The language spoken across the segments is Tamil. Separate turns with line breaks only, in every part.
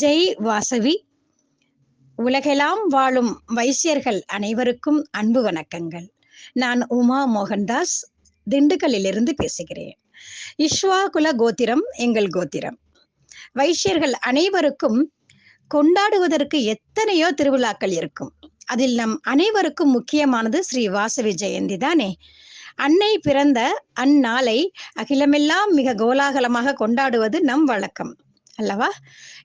ஜெய் வாசவி. உலகெல்லாம் வாழும் வைசியர்கள் அனைவருக்கும் அன்பு வணக்கங்கள். நான் உமா மோகன்தாஸ் திண்டுக்கல்லிலிருந்து பேசுகிறேன். இஸ்வா குல கோத்திரம் எங்கள் கோத்திரம். வைசியர்கள் அனைவருக்கும் கொண்டாடுவதற்கு எத்தனையோ திருவிழாக்கள் இருக்கும். அதில் நம் அனைவருக்கும் முக்கியமானது ஸ்ரீ வாசவி ஜெயந்தி தானே. அன்னை பிறந்த அந்நாளை அகிலமெல்லாம் மிக கோலாகலமாக கொண்டாடுவது நம் வழக்கம். அல்லவா?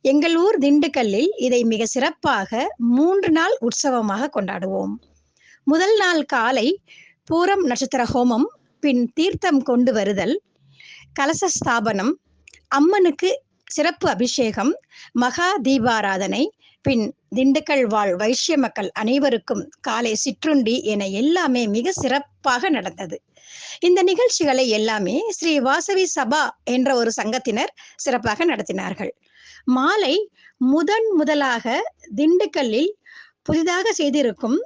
எங்கள் ஊர் திண்டுக்கல்லில் இதை மிக சிறப்பாக மூன்று நாள் உற்சவமாக கொண்டாடுவோம். முதல் நாள் காலை பூரம் நட்சத்திர ஹோமம் பின் தீர்த்தம் கொண்டு வருதல் கலச ஸ்தாபனம் அம்மனுக்கு சிறப்பு அபிஷேகம் மகா தீபாராதனை பின் திண்டுக்கல் வாழ் வைஷ்ய மக்கள் அனைவருக்கும் காலை சிற்றுண்டி என எல்லாமே மிக சிறப்பாக நடந்தது. இந்த நிகழ்ச்சிகளை எல்லாமே ஸ்ரீ வாசவி சபா என்ற ஒரு சங்கத்தினர் சிறப்பாக நடத்தினார்கள். மாலை முதன் முதலாக திண்டுக்கல்லில் புதிதாக செய்திருக்கும்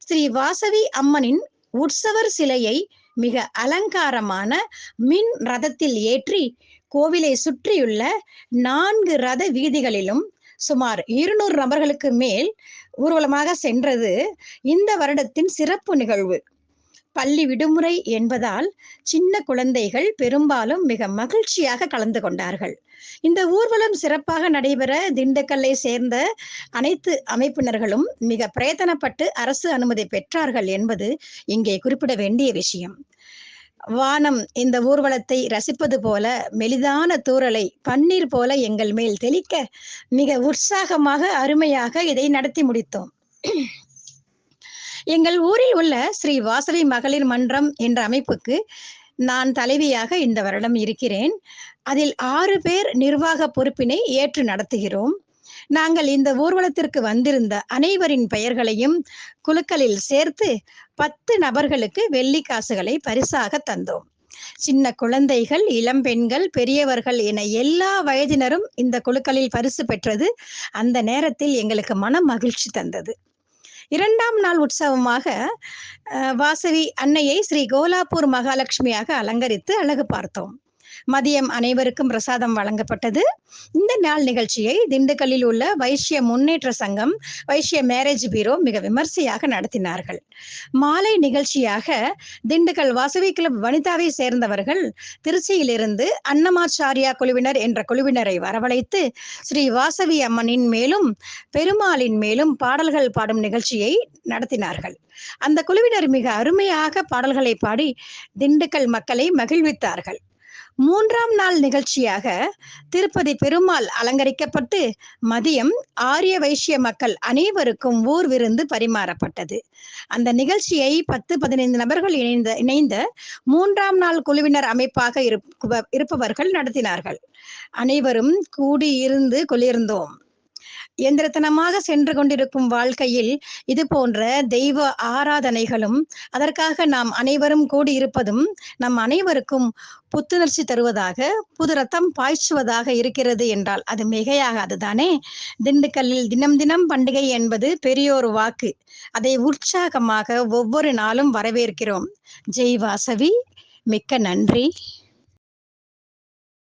ஸ்ரீ வாசவி அம்மனின் உற்சவர் சிலையை மிக அலங்காரமான மின் ரதத்தில் ஏற்றி கோவிலை சுற்றியுள்ள நான்கு ரத வீதிகளிலும் சுமார் இருநூறு நபர்களுக்கு மேல் ஊர்வலமாக சென்றது இந்த வருடத்தின் சிறப்பு நிகழ்வு. பள்ளி விடுமுறை என்பதால் சின்ன குழந்தைகள் பெரும்பாலும் மிக மகிழ்ச்சியாக கலந்து கொண்டார்கள். இந்த ஊர்வலம் சிறப்பாக நடைபெற திண்டுக்கல்லை சேர்ந்த அனைத்து அமைப்பினர்களும் மிக பிரயத்தனப்பட்டு அரசு அனுமதி பெற்றார்கள் என்பது இங்கே குறிப்பிட வேண்டிய விஷயம். வானம் இந்த ஊர்வலத்தை ரசிப்பது போல மெலிதான தூறலை பன்னீர் போல எங்கள் மேல் தெளிக்க மிக உற்சாகமாக அருமையாக இதை நடத்தி முடித்தோம். எங்கள் ஊரில் உள்ள ஸ்ரீ வாசவி மகளிர் மன்றம் என்ற அமைப்புக்கு நான் தலைவியாக இந்த வருடம் இருக்கிறேன். அதில் ஆறு பேர் நிர்வாக பொறுப்பினை ஏற்று நடத்துகிறோம். நாங்கள் இந்த ஊர்வலத்திற்கு வந்திருந்த அனைவரின் பெயர்களையும் குழுக்களில் சேர்த்து பத்து நபர்களுக்கு வெள்ளி காசுகளை பரிசாக தந்தோம். சின்ன குழந்தைகள் இளம்பெண்கள் பெரியவர்கள் என எல்லா வயதினரும் இந்த குழுக்களில் பரிசு பெற்றது அந்த நேரத்தில் எங்களுக்கு மன மகிழ்ச்சி தந்தது. இரண்டாம் நாள் உற்சவமாக வாசவி அன்னையை ஸ்ரீ கோலாப்பூர் மகாலட்சுமியாக அலங்கரித்து அழகு பார்த்தோம். மதியம் அனைவருக்கும் பிரசாதம் வழங்கப்பட்டது. இந்த நாள் நிகழ்ச்சியை திண்டுக்கல்லில் உள்ள வைஷ்ய முன்னேற்ற சங்கம் வைஷ்ய மேரேஜ் பீரோ மிக விமர்சையாக நடத்தினார்கள். மாலை நிகழ்ச்சியாக திண்டுக்கல் வாசவி கிளப் வனிதாவை சேர்ந்தவர்கள் திருச்சியிலிருந்து அன்னமாச்சாரியா குழுவினர் என்ற குழுவினரை வரவழைத்து ஸ்ரீ வாசவி அம்மனின் மேலும் பெருமாளின் மேலும் பாடல்கள் பாடும் நிகழ்ச்சியை நடத்தினார்கள். அந்த குழுவினர் மிக அருமையாக பாடல்களை பாடி திண்டுக்கல் மக்களை மகிழ்வித்தார்கள். மூன்றாம் நாள் நிகழ்ச்சியாக திருப்பதி பெருமாள் அலங்கரிக்கப்பட்டு மதியம் ஆரிய வைசிய மக்கள் அனைவருக்கும் ஊர் விருந்து பரிமாறப்பட்டது. அந்த நிகழ்ச்சியை பத்து பதினைந்து நபர்கள் இணைந்த இணைந்த மூன்றாம் நாள் குழுவினர் அமைப்பாக இருப்பவர்கள் நடத்தினார்கள். அனைவரும் கூடியிருந்து குளிர்ந்தோம். இயந்திரத்தனமாக சென்று கொண்டிருக்கும் வாழ்க்கையில் இது போன்ற தெய்வ ஆராதனைகளும் அதற்காக நாம் அனைவரும் கூடியிருப்பதும் நம் அனைவருக்கும் புத்துணர்ச்சி தருவதாக புது ரத்தம் பாய்ச்சுவதாக இருக்கிறது என்றால் அது மிகையாகாது தானே? திண்டுக்கல்லில் தினம் தினம் பண்டிகை என்பது பெரியோர் வாக்கு. அதை உற்சாகமாக ஒவ்வொரு நாளும் வரவேற்கிறோம். ஜெய் வாசவி மிக்க நன்றி.